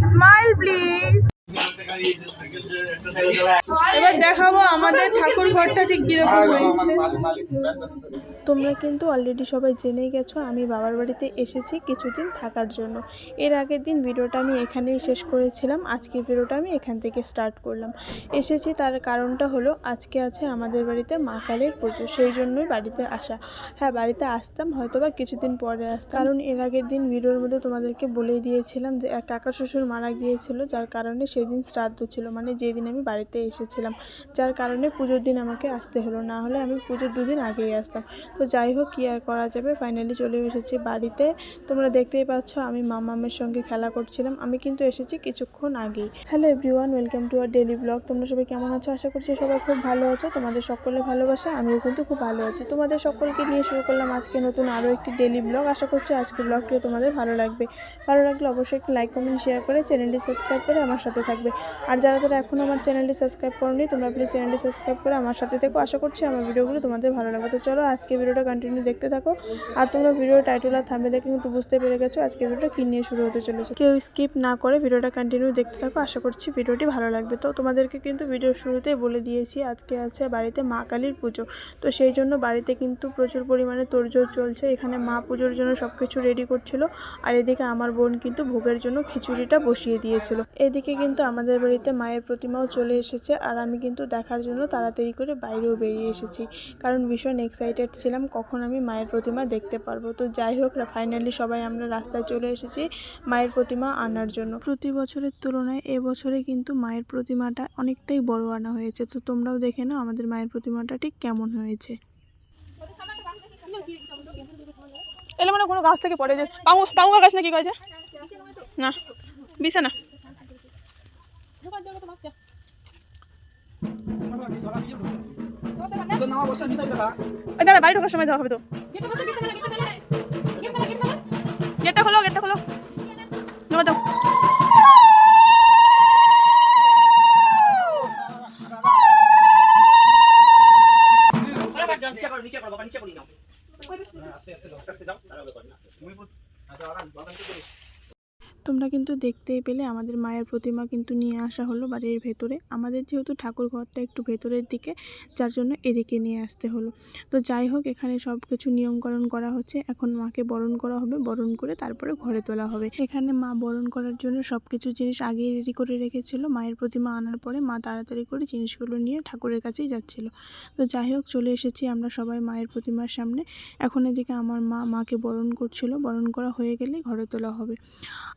Smile please এবার দেখাবো আমাদের ঠাকুর ঘরটা ঠিক কীরকম হয়েছে। তোমরা কিন্তু অলরেডি সবাই জেনেই গেছো আমি বাবার বাড়িতে এসেছি কিছুদিন থাকার জন্য। এর আগের দিন ভিডিওটা আমি এখানেই শেষ করেছিলাম আজকের ভিডিওটা আমি এখান থেকে স্টার্ট করলাম। এসেছি তার কারণটা হলো আজকে আছে আমাদের বাড়িতে মা কালীর পুজো সেই জন্যই বাড়িতে আসা। হ্যাঁ বাড়িতে আসতাম হয়তো বা কিছুদিন পরে আসতাম। কারণ এর আগের দিন ভিডিওর মধ্যে তোমাদেরকে বলেই দিয়েছিলাম যে এক কাকা শ্বশুর মারা গিয়েছিল যার কারণে সেদিন শ্রাদ্ধ ছিল মানে যেদিন আমি বাড়িতে এসেছিলাম। যার কারণে পুজোর দিন আমাকে আসতে হলো, না হলে আমি পুজোর দুদিন আগেই আসতাম। তো যাই হোক, কী আর করা যাবে? ফাইনালি চলে এসেছি বাড়িতে। তোমরা দেখতেই পাচ্ছ, আমি মামামের সঙ্গে খেলা করছিলাম। আমি কিন্তু এসেছি কিছুক্ষণ আগেই। Hello everyone welcome to our daily blog তোমরা সবাই কেমন আছো? আশা করছি সবাই খুব ভালো আছো। তোমাদের সকলে ভালোবাসা, আমিও কিন্তু খুব ভালো আছি। তোমাদের সকলকে নিয়ে শুরু করলাম আজকে নতুন আরও একটি ডেলি ব্লগ আশা করছি আজকের ব্লগটিও তোমাদের ভালো লাগবে। ভালো লাগলে অবশ্যই একটি লাইক কমেন্ট শেয়ার করে চ্যানেলটি সাবস্ক্রাইব করে আমার সাথে থাকবে। আর যারা যারা এখনও আমার চ্যানেলটি সাবস্ক্রাইব করনি, তোমরা প্লিজ চ্যানেলটি সাবস্ক্রাইব করে আমার সাথে থেকো। আশা করছি আমার ভিডিওগুলো তোমাদের ভালো লাগবে। তো চলো আজকে ভিডিওটা কন্টিনিউ দেখতে থাকো। আর তোমরা ভিডিও টাইটেল আর থামবে দেখে কিন্তু বুঝতে পেরে গেছো আজকে ভিডিওটা কী নিয়ে শুরু হতে চলেছে। কেউ স্কিপ না করে ভিডিওটা কন্টিনিউ দেখতে থাকো। আশা করছি ভিডিওটি ভালো লাগবে। তো তোমাদেরকে কিন্তু ভিডিও শুরুতেই বলে দিয়েছি, আজকে আছে বাড়িতে মা কালীর পুজো। তো সেই জন্য বাড়িতে কিন্তু প্রচুর পরিমাণে তোড়জোড় চলছে। এখানে মা পুজোর জন্য সব কিছু রেডি করছিল। আর এদিকে আমার বোন কিন্তু ভোগের জন্য খিচুড়িটা বসিয়ে দিয়েছিল। এদিকে কিন্তু আমাদের বাড়িতে মায়ের প্রতিমাও চলে এসেছে আর আমি কিন্তু দেখার জন্য তাড়াতাড়ি করে বাইরেও বেরিয়ে এসেছি। কারণ ভীষণ এক্সাইটেড ছিলাম কখন আমি মায়ের প্রতিমা দেখতে পারব। তো যাই হোক ফাইনালি সবাই আমরা রাস্তায় চলে এসেছি মায়ের প্রতিমা আনার জন্য। প্রতি বছরের তুলনায় এবছরে কিন্তু মায়ের প্রতিমাটা অনেকটাই বড় আনা হয়েছে। তো তোমরাও দেখে নাও আমাদের মায়ের প্রতিমাটা ঠিক কেমন হয়েছে। এলে মানে কোনো গাছ থেকে পড়ে যায়। পাঙ্গু পাঙ্গা গাছ নাকি কয়েছে না বিছানা দাঁড়া বাড়ি ঢোকার সময় দেওয়া হবে তো গেটটা খোলো গেটটা খোলো জমা দাও কিন্তু দেখতেই পেলে আমাদের মায়ের প্রতিমা কিন্তু নিয়ে আসা হলো বাড়ির ভেতরে। আমাদের যেহেতু ঠাকুর ঘরটা একটু ভেতরের দিকে, যার জন্য এদিকে নিয়ে আসতে হলো। তো যাই হোক, এখানে সব কিছু নিয়মকরণ করা হচ্ছে। এখন মাকে বরণ করা হবে। বরণ করে তারপরে ঘরে তোলা হবে। এখানে মা বরণ করার জন্য সব কিছু জিনিস আগেই রেডি করে রেখেছিল। মায়ের প্রতিমা আনার পরে মা তাড়াতাড়ি করে জিনিসগুলো নিয়ে ঠাকুরের কাছেই যাচ্ছিল। তো যাই হোক, চলে এসেছি আমরা সবাই মায়ের প্রতিমার সামনে। এখন এদিকে আমার মা, মাকে বরণ করছিল। বরণ করা হয়ে গেলে ঘরে তোলা হবে।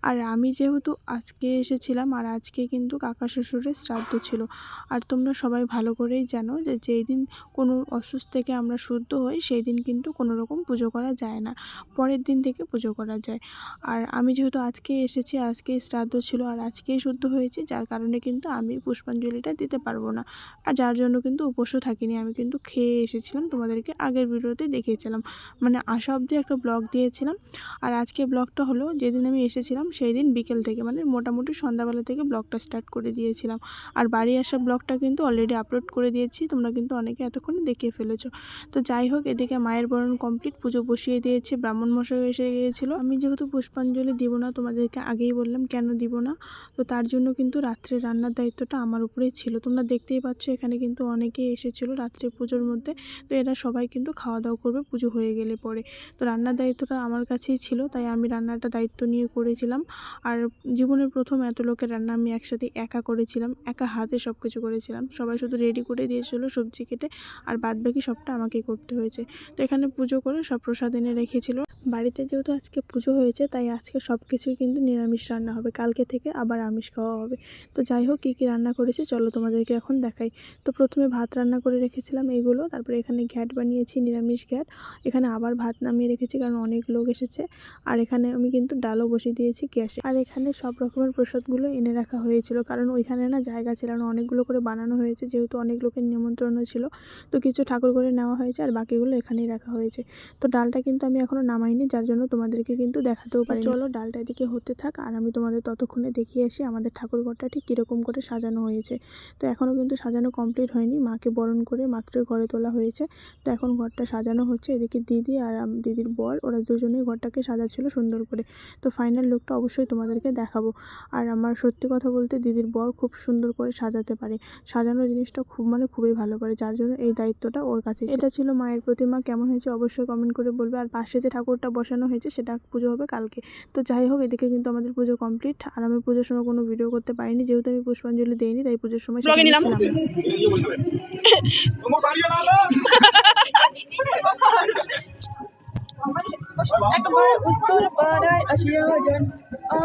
আর আমি যেহেতু আজকে এসেছিলাম আর আজকে কিন্তু কাকা শ্বশুরের শ্রাদ্ধ ছিল। আর তোমরা সবাই ভালো করেই জানো যে যেই দিন কোনো অসুস্থ থেকে আমরা শুদ্ধ হই সেই দিন কিন্তু কোনো রকম পুজো করা যায় না। পরের দিন থেকে পুজো করা যায়। আর আমি যেহেতু আজকে এসেছি, আজকেই শ্রাদ্ধ ছিল আর আজকেই শুদ্ধ হয়েছি, যার কারণে কিন্তু আমি পুষ্পাঞ্জলিটা দিতে পারব না। আর যার জন্য কিন্তু উপোসও থাকিনি। আমি কিন্তু খেয়ে এসেছিলাম, তোমাদেরকে আগের ভিডিওতে দেখিয়েছিলাম। মানে আসা অবধি একটা ব্লগ দিয়েছিলাম। আর আজকে ব্লগটা হলো, যেদিন আমি এসেছিলাম সেই দিন বিকেল থেকে মানে মোটামুটি সন্ধ্যাবেলা থেকে ব্লগটা স্টার্ট করে দিয়েছিলাম। আর বাড়ি আসা ব্লগটা কিন্তু অলরেডি আপলোড করে দিয়েছি, তোমরা কিন্তু অনেকে এতক্ষণে দেখিয়ে ফেলেছো। তো যাই হোক, এদিকে মায়ের বরণ কমপ্লিট পুজো বসিয়ে দিয়েছে, ব্রাহ্মণ মশাই এসে গিয়েছিল। আমি যেহেতু পুষ্পাঞ্জলি দিব না, তোমাদেরকে আগেই বললাম কেন দিব না? তো তার জন্য কিন্তু রাত্রে রান্নার দায়িত্বটা আমার উপরেই ছিল। তোমরা দেখতেই পাচ্ছ, এখানে কিন্তু অনেকেই এসেছিল রাত্রে পুজোর মধ্যে। তো এরা সবাই কিন্তু খাওয়া দাওয়া করবে, পুজো হয়ে গেলে পরে। তো রান্নার দায়িত্বটা আমার কাছেই ছিল, তাই আমি রান্নাটা দায়িত্ব নিয়ে করেছিলাম। আর জীবনের প্রথম এত লোকের রান্না আমি একসাথে একা করেছিলাম, একা হাতে সব কিছু করেছিলাম। সবাই শুধু রেডি করে দিয়েছিল সবজি কেটে আর বাদ বাকি সবটা আমাকেই করতে হয়েছে। তো এখানে পুজো করে সব প্রসাদ এনে রেখেছিল। বাড়িতে যেহেতু আজকে পুজো হয়েছে, তাই আজকে সব কিছুই কিন্তু নিরামিষ রান্না হবে। কালকে থেকে আবার আমিষ খাওয়া হবে। তো যাই হোক, কী কী রান্না করেছি চলো তোমাদেরকে এখন দেখাই। তো প্রথমে ভাত রান্না করে রেখেছিলাম এইগুলো তারপরে এখানে ঘ্যাট বানিয়েছি, নিরামিষ ঘ্যাট। এখানে আবার ভাত নামিয়ে রেখেছি কারণ অনেক লোক এসেছে। আর এখানে আমি কিন্তু ডালও বসিয়ে দিয়েছি গ্যাসে। আর এখানে সব রকমের প্রসাদগুলো এনে রাখা হয়েছিল। কারণ ওইখানে না জায়গা ছিল না অনেকগুলো করে বানানো হয়েছে যেহেতু অনেক লোকের নিমন্ত্রণ ছিল। তো কিছু ঠাকুর করে নেওয়া হয়েছে আর বাকিগুলো এখানেই রাখা হয়েছে। তো ডালটা কিন্তু আমি এখনও নামাইনি যার জন্য তোমাদেরকে কিন্তু দেখাতেও পারি চলো ডালটা এদিকে হতে থাক আর আমি তোমাদের ততক্ষণে দেখিয়ে আসি আমাদের ঠাকুর ঘরটা ঠিক কীরকম করে সাজানো হয়েছে। তো এখনও কিন্তু সাজানো কমপ্লিট হয়নি মাকে বরণ করে মাত্রই ঘরে তোলা হয়েছে। তো এখন ঘরটা সাজানো হচ্ছে এদিকে দিদি আর দিদির বর ওরা দুজনেই ঘরটাকে সাজাচ্ছিল সুন্দর করে। তো ফাইনাল লুকটা অবশ্যই তোমাদেরকে দেখাবো। আর আমার সত্যি কথা বলতে দিদির বর খুব সুন্দর করে সাজাতে পারে। সাজানো জিনিসটা খুব মানে খুবই ভালো পারে। যার জন্য এই দায়িত্বটা ওর কাছে এটা ছিল মায়ের প্রতিমা। কেমন হয়েছে অবশ্যই কমেন্ট করে বলবে। আর পাশে যে ঠাকুরটা বসানো হয়েছে সেটা পুজো হবে কালকে। তো যাই হোক এদিকে কিন্তু আমাদের পুজো কমপ্লিট আর আমি পুজোর সময় কোনো ভিডিও করতে পারিনি। যেহেতু আমি পুষ্পাঞ্জলি দেইনি তাই পুজোর সময়. একবার উত্তর পাড়ায় আসিয়া যান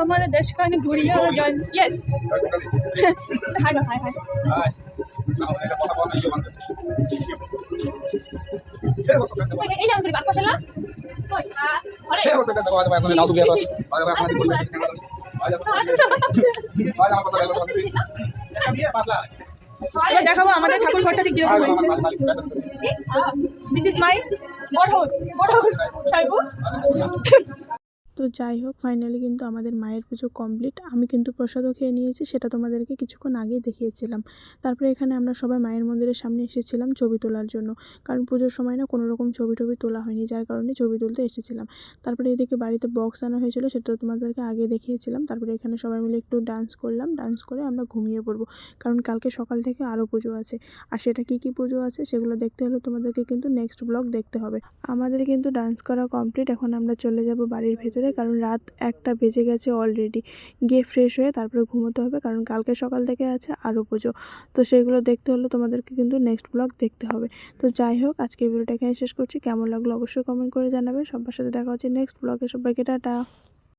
আমাদের দেশখানে ঘুরিয়ে যান ইয়েস হাই হাই হাই দেখাবো আমাদের ঠাকুর ঘরটা ঠিক কীরকম হয়েছে। দিস ইজ মাই বড় হাউস বড় হাউস সাহেব। তো যাই হোক ফাইনালি কিন্তু আমাদের মায়ের পুজো কমপ্লিট আমি কিন্তু প্রসাদও খেয়ে নিয়েছি, সেটা তোমাদেরকে কিছুক্ষণ আগেই দেখিয়েছিলাম। তারপরে এখানে আমরা সবাই মায়ের মন্দিরের সামনে এসেছিলাম ছবি তোলার জন্য। কারণ পুজোর সময় না কোনো রকম ছবি টবি তোলা হয়নি, যার কারণে ছবি তুলতে এসেছিলাম। তারপরে এদিকে বাড়িতে বক্স আনা হয়েছিল, সেটা তোমাদেরকে আগে দেখিয়েছিলাম। তারপরে এখানে সবাই মিলে একটু ডান্স করলাম। ডান্স করে আমরা ঘুমিয়ে পড়ব। কারণ কালকে সকাল থেকে আরও পুজো আছে। আর সেটা কী কী পুজো আছে সেগুলো দেখতে হলে তোমাদেরকে কিন্তু নেক্সট ব্লগ দেখতে হবে। আমাদের কিন্তু ডান্স করা কমপ্লিট এখন আমরা চলে যাব বাড়ির ভেতরে। কারণ রাত একটা বেজে গেছে অলরেডি গিয়ে ফ্রেশ হয়ে তারপরে ঘুমোতে হবে, কারণ কালকে সকাল থেকে আছে আরও পুজো। তো সেগুলো দেখতে হলে তোমাদেরকে কিন্তু নেক্সট ব্লগ দেখতে হবে। তো যাই হোক আজকে ভিডিওটা এখানে শেষ করছি। কেমন লাগল অবশ্যই কমেন্ট করে জানাবে। সবার সাথে দেখা হচ্ছে নেক্সট ব্লগে সবাইকে টাটা।